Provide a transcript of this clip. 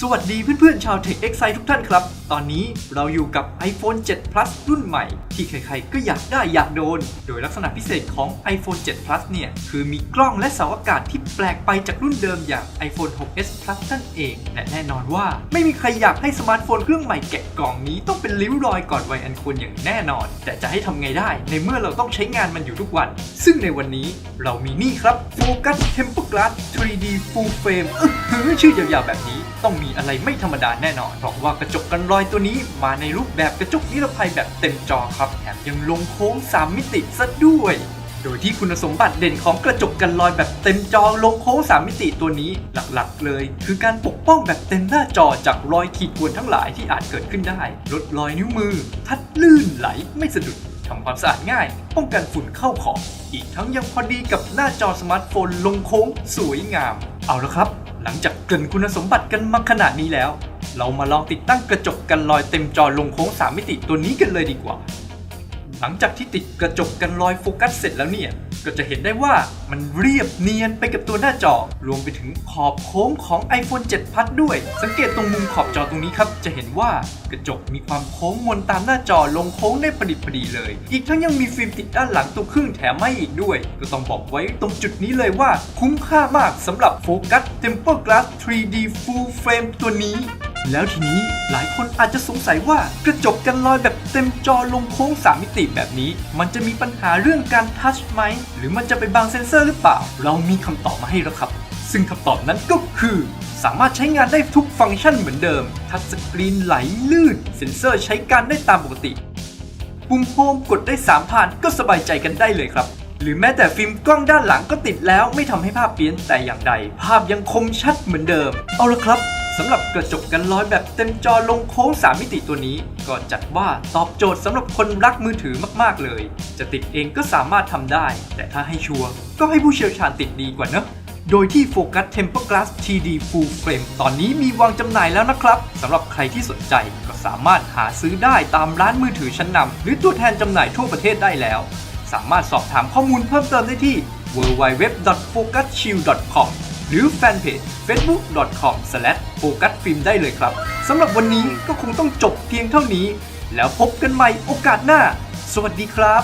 สวัสดีเพื่อนๆ ชาว Tech e x i ทุกท่านครับ ตอนนี้เราอยู่กับ iPhone 7 Plus รุ่นใหม่ ที่ใครๆ ก็อยากได้อยากโดน โดยลักษณะพิเศษของ iPhone 7 Plus เนี่ย คือมีกล้องและเสาอากาศที่แปลกไปจากรุ่นเดิมอย่าง iPhone 6s Plus นั่นเอง และแน่นอนว่าไม่มีใครอยากให้สมาร์ทโฟนเครื่องใหม่แกะกล่องนี้ต้องเป็นริ้วรอยก่อนวัยอันควรอย่างแน่นอน แต่จะให้ทำไงได้ ในเมื่อเราต้องใช้งานมันอยู่ทุกวัน ซึ่งในวันนี้เรามีนี่ครับ Focus Tempered Glass 3D Full Frame อื้ออชื่อยาวๆแบบนี้ต้องมีีอะไรไม่ธรรมดาแน่นอน เพราะว่ากระจกกันรอยตัวนี้มาในรูปแบบกระจกนิรภัยแบบเต็มจอครับแถมยังลงโค้ง 3 มิติซะด้วย โดยที่คุณสมบัติเด่นของกระจกกันรอยแบบเต็มจอลงโค้ง 3 มิติตัวนี้หลักๆ เลย คือการปกป้องแบบเต็มหน้าจอจากรอยขีดข่วนทั้งหลายที่อาจเกิดขึ้นได้ ลดรอยนิ้วมือ ทัดลื่นไหลไม่สะดุดทำความสะอาดง่าย ป้องกันฝุ่นเข้าของ อีกทั้งยังพอดีกับหน้าจอสมาร์ทโฟนลงโค้งสวยงาม เอาละครับ หลังจากเกรินคุณสมบัติกันมาขนาดนี้แล้ว เรามาลองติดตั้งกระจกกันลอยเต็มจอลงโค้ง3มิติตัวนี้กันเลยดีกว่า หลังจากที่ติดกระจกกันลอยโฟกัสเสร็จแล้วเนี่ย ก็จะเห็นได้ว่ามันเรียบเนียนไปกับตัวหน้าจอ รวมไปถึงขอบโค้งของ iPhone 7 Plus ด้วย สังเกตตรงมุมขอบจอตรงนี้ครับ จะเห็นว่ากระจกมีความโค้งมนตามหน้าจอลงโค้งได้ประดิษฐ์พอดีเลย อีกทั้งยังมีฟิล์มติดด้านหลังตัวเครื่องแถมให้อีกด้วย ก็ต้องบอกไว้ตรงจุดนี้เลยว่า คุ้มค่ามากสำหรับ Focus Tempered Glass 3D Full Frame ตัวนี้ แล้วทีนี้หลายคนอาจจะสงสัยว่ากระจกกันรอยแบบเต็มจอลงโค้ง3มิติแบบนี้ มันจะมีปัญหาเรื่องการทัชไหม หรือมันจะไปบังเซ็นเซอร์หรือเปล่า เรามีคำตอบมาให้แล้วครับ ซึ่งคำตอบนั้นก็คือ สามารถใช้งานได้ทุกฟังก์ชันเหมือนเดิม ทัชสกรีนไหลลื่น เซ็นเซอร์ใช้การได้ตามปกติ ปุ่มโฮมกดได้3ผ่านก็สบายใจกันได้เลยครับหรือแม้แต่ฟิล์มกล้องด้านหลังก็ติดแล้วไม่ทำให้ภาพเปลี่ยนแต่อย่างใด ภาพยังคมชัดเหมือนเดิม เอาละครับ สำหรับกระจกกันรอยแบบเต็มจอลงโค้ง 3 มิติตัวนี้ ก็จัดว่าตอบโจทย์สำหรับคนรักมือถือมากๆเลย จะติดเองก็สามารถทำได้ แต่ถ้าให้ชัวร์ก็ให้ผู้เชี่ยวชาญติดดีกว่าเนอะโดยที่ Focus Temper Glass TD Full Frame ตอนนี้มีวางจำหน่ายแล้วนะครับสำหรับใครที่สนใจก็สามารถหาซื้อได้ตามร้านมือถือชั้นนำหรือตัวแทนจำหน่ายทั่วประเทศได้แล้ว สามารถสอบถามข้อมูลเพิ่มเติมได้ที่ www.focusshield.com หรือแฟนเพจ facebook.com/focusfilm ได้เลยครับสำหรับวันนี้ก็คงต้องจบเพียงเท่านี้ แล้วพบกันใหม่โอกาสหน้า สวัสดีครับ